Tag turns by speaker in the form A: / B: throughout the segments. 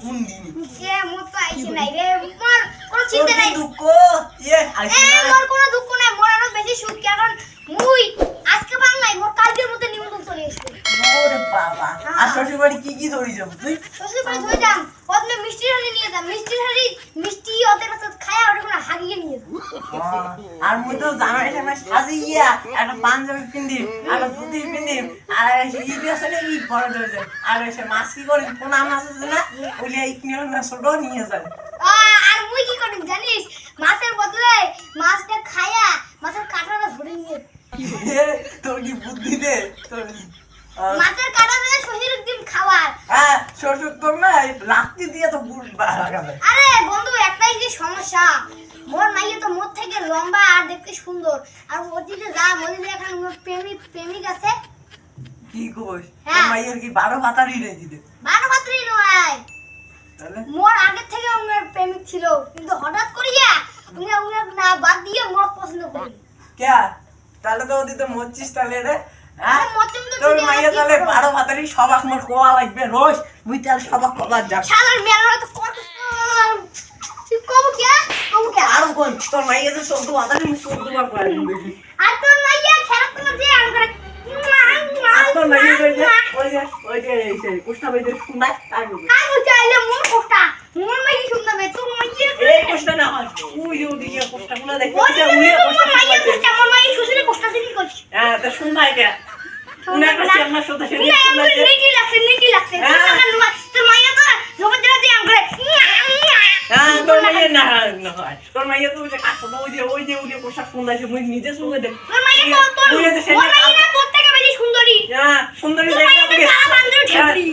A: কোন দিন
B: এ মোর তো আইছে নাই রে? মোর কোনো চিন্তা নাই।
A: দুঃখ? ইয়ে
B: এ
A: আইছি না।
B: মোর কোনো দুঃখ নাই মোর আরও বেশি সুখ কারণ মুই আজকে বাংলায় মোর কালকের মধ্যে নিমন্ত্রণ চলে এসেছে।
A: ওরে বাবা আর শ্বশুর বাড়ি কি কি ধরি যাব তুই?
B: শ্বশুর বাড়ি ধরে যাম। প্রথমে মিষ্টির হাড়ি নিয়ে যাম। মিষ্টির হাড়ি মিষ্টি ওদের কাছে খায়া ওটা কোনো হাগিয়ে নিয়ে যাম
A: আহ, আর মুই তো জামাই টামাই সাজিয়া একটা পাঞ্জাবি পিন্দিম একটা ধুতি পিন্দিম আর ঈদ না ঈদ বড় ধরে আর এসে মাছ কি করে পোনা মাছ আছে না ওই ইকনি না ছোট নিয়ে
B: আ, আর মুই কি করি জানিস? মাছের বদলে মাছটা খায়া মাছের কাঁটাটা ধরে নিয়ে
A: তোর কি বুদ্ধি দে তোর
B: মাছের কাঁটাটা শ্বশুর দিন খাওয়ার।
A: হ্যাঁ শ্বশুর তোর না লাত্তি দিয়ে তো বুট লাগাবে
B: আরে বন্ধু একটাই যে সমস্যা মোর মাইয়ে তো মোর থেকে লম্বা আর দেখতে সুন্দর। আর ওদিকে যা ওদিকে এখন মোর প্রেমিক প্রেমিক আছে।
A: কি কইস?
B: হ্যাঁ।
A: মাইয়ের কি বারো ভাতারই রে দিতে
B: বারো পাত্রী নয়।
A: তাহলে?
B: মোর আগের থেকে ওনার প্রেমিক ছিল। কিন্তু হঠাৎ করিয়া উনি উনার না বাদ দিয়ে মোর পছন্দ করি।
A: কে? তাহলে তো ওদিকে মরছিস তাহলে রে হ্যাঁ? তোর মাইয়া তাহলে বারো ভাতারই সবাক মোর কোয়া লাগবে রোজ। মুই তাহলে সবাক কবার যাব
B: শালার মেলা তো কত কব কে
A: আর তোর তো মুই করে দেখি
B: আর তো
A: ওই যে ওই যে এই বাইদের
B: আর চাইলে মোর মোর তোর
A: কুষ্টা না হয় কুষ্টা গুলো দেখি
B: ওই যে
A: কুষ্টা
B: মোর
A: হ্যাঁ তা শুনাই কে উনার কাছে আমার সাথে
B: লাগছে নেকি লাগছে
A: হ্যাঁ।
B: তোর মাইয়া তো জবর জবর দিয়ে আমি করে
A: হ্যাঁ তোর মাইয়া না না হয়। তোর মাইয়া তো ওই যে কাছে ওই যে ওই যে ওই যে পোশাক শুনাইছে মুই নিজে শুনে দেখ
B: তোর মাইয়া তো তোর
A: সেদিন
B: মাইয়া তোর থেকে বেশি সুন্দরী।
A: হ্যাঁ সুন্দরী
B: তোর মাইয়া তো
A: দেখে।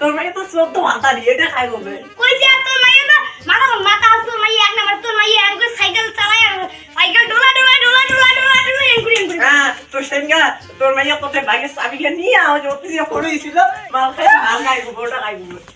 A: তোর মাইয়া তো চোদ্দ ভাতারি এটা খাই বলবে।
B: কই যে তোর মাইয়া তো মাথা মাথা আছে তোর মাইয়া এক নাম্বার তোর মাইয়া এক করে সাইকেল চালায় সাইকেল ডোলা ডোলা ডোলা ডোলা ডোলা ডোলা এনকুরি এনকুরি
A: হ্যাঁ তোর সেদিনকা তোর মাইয়া তোতে বাইকের চাবিকে নিয়ে যে অফিসে পড়েছিল মাল খাই মাল খাই গোবরটা খাই বলবে।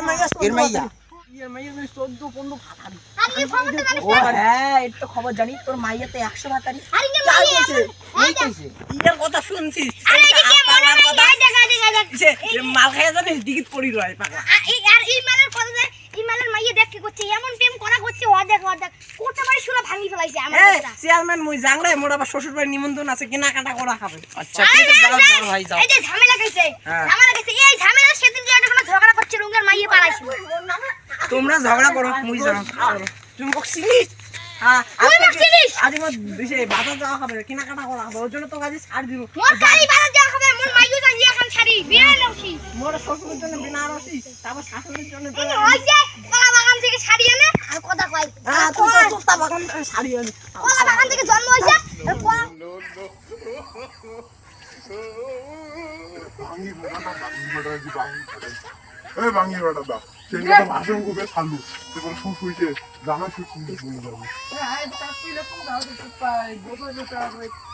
A: আমার জানি।
B: তোর
A: মাইয়া
C: খবর তো
B: জানিস
C: ও তোর মাইয়াতে 100 ফাটারি
B: আরে
A: কথা শুনছিস? মাল খায় জানিস দিগিত পড়ি রায়
B: আর এই মালের কথা যায় এই দেখ কি করছে এমন প্রেম করা করছে অর্ধেক অর্ধেক। করতে পারি শুনে ভাঙি ফেলাইছে আমার
A: চেয়ারম্যান মুই জাংরে মোর আবার শ্বশুর বাড়ির নিমন্ত্রণ আছে কেনাকাটা করা খাবে
D: আচ্ছা ঠিক আছে যাও যাও ভাই যাও।
B: এই যে ঝামেলা গেছে
D: হ্যাঁ।
B: ঝামেলা গেছে এই ঝামেলা সেদিন যে একটা ঝগড়া করছে রুঙ্গের মাইয়ে পালাইছিল
A: তোমরা ঝগড়া করো মুই যাও। তুমি মোক হ্যাঁ? আজ আমার বাজার যাওয়া হবে কেনাকাটা করা হবে ওর জন্য তো কাজে ছাড় দিব।
B: মোর হবে মোর মাইয়ে
A: মোর শ্বশুরের জন্য বেনারসি তারপর শাশুড়ির জন্য
B: ওই যে কলা বাগান থেকে শাড়ি আনে আর কথা কয়?
A: হ্যাঁ তো তোতা বাগান শাড়ি আনি
B: কলা বাগান থেকে জন্ম হয়েছে
E: ভাঙি বেড়াটা ভাঙি বেড়া ভাঙি বেড়া এই ভাঙি বেড়া দা সেটা তো ভাষণ করে ছাড়লু। এবার শুশ হইছে জামা শুশ হইছে বলে যাবে সবটা তুই না ভিউ না না করি
F: কাজ করে আসুন মু বিয়ে করার নাই মু মাইয়ে দিবি তো এটা মু সিঙ্গেল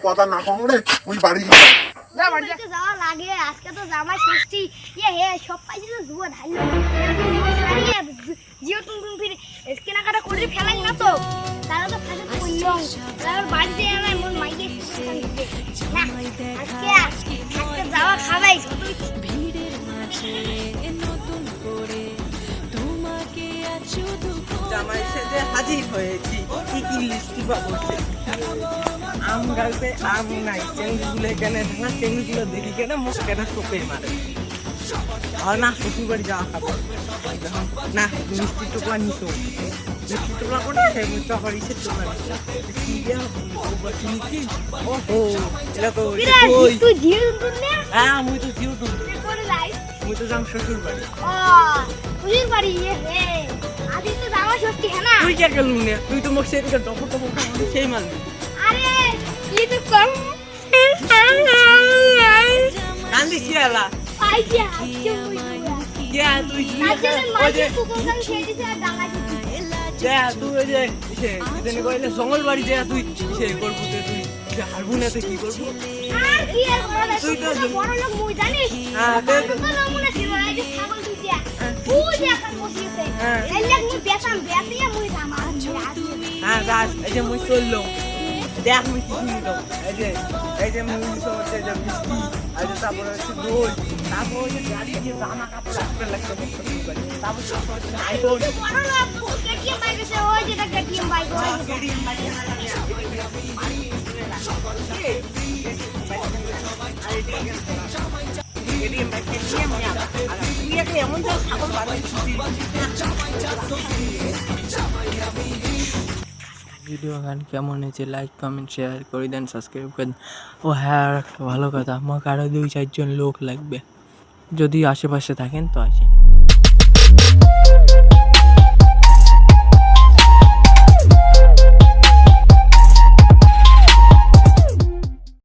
E: কথা না কমরে ওই বাড়ি গিয়ে
F: যা বাড়ি যা।
B: আজকে যাওয়া লাগে আজকে তো ষষ্ঠী। ইয়ে হে সব পাইছি তো জুয়া ঢাইলো জিও টুন টুন ফিরে কেনাকাটা করে ফেলাই না তো? তারা তো ফাঁসে করলাম তারপর বাড়িতে
A: হাজির হয়েছি কি কি লিস্টি করছে আম গাছে আম নাই চেঙ্গুলো এখানে না চেঙ্গুলো দেখি কেন মুখ কেন চোখে মারে আর না শ্বশুর বাড়ি যাওয়া খাব। না মিষ্টি টোকলা নিতো মিষ্টি টোকলা করে চকর ইসের টোকলা কি? ও এটা তো হ্যাঁ মুই তো জিও তো মুই তো যাম শ্বশুর বাড়ি।
B: ও তুই বাড়ি এ হে। আদি তো জামা ষষ্ঠী হ্যাঁ না?
A: তুই কে গেলু না? তুই তো মুখ সেদিকে ডবল ডবল সেই মানবি
B: আরে কি তো কম।
A: কান্দি কি আলা? তুই ওই যে
B: কুকুরখান খেয়ে দিছে আর ডাঙা দিছে।
A: যা তুই ওই যে সে কইলে জঙ্গল বাড়ি যা তুই সে করব তুই। সে হারবো না তো কি করব?
B: আর কি আর বড়
A: তুই তো
B: বড় লোক মুই জানিস?
A: হ্যাঁ,
B: তো নমুনা ছিল এই যে ছাগল দুইটা। তুই যে এখন বসিয়েছে
A: হ্যাঁ।
B: এই লাগ মুই বেচাম বেচিয়ে মুই জামা
A: হ্যাঁ দাস এই যে মুই চলল দেখ মুই কি শুনলো এই যে এই যে মুই হচ্ছে যে মিষ্টি আর যে তারপরে হচ্ছে দই। তারপর ওই যে গাড়ি যে জামা কাপড় রাখতে লাগছে তারপর হচ্ছে আইফোন
B: বড় লোক কেটিএম বাইক আছে ওই যেটা কেটিএম বাইক ওই যেটা।
G: ভিডিও গান কেমন হয়েছে? লাইক কমেন্ট শেয়ার করে দেন সাবস্ক্রাইব করে দেন। ও হ্যাঁ আর একটা ভালো কথা। আমাকে আরও দুই চারজন লোক লাগবে। যদি আশেপাশে থাকেন তো আসেন।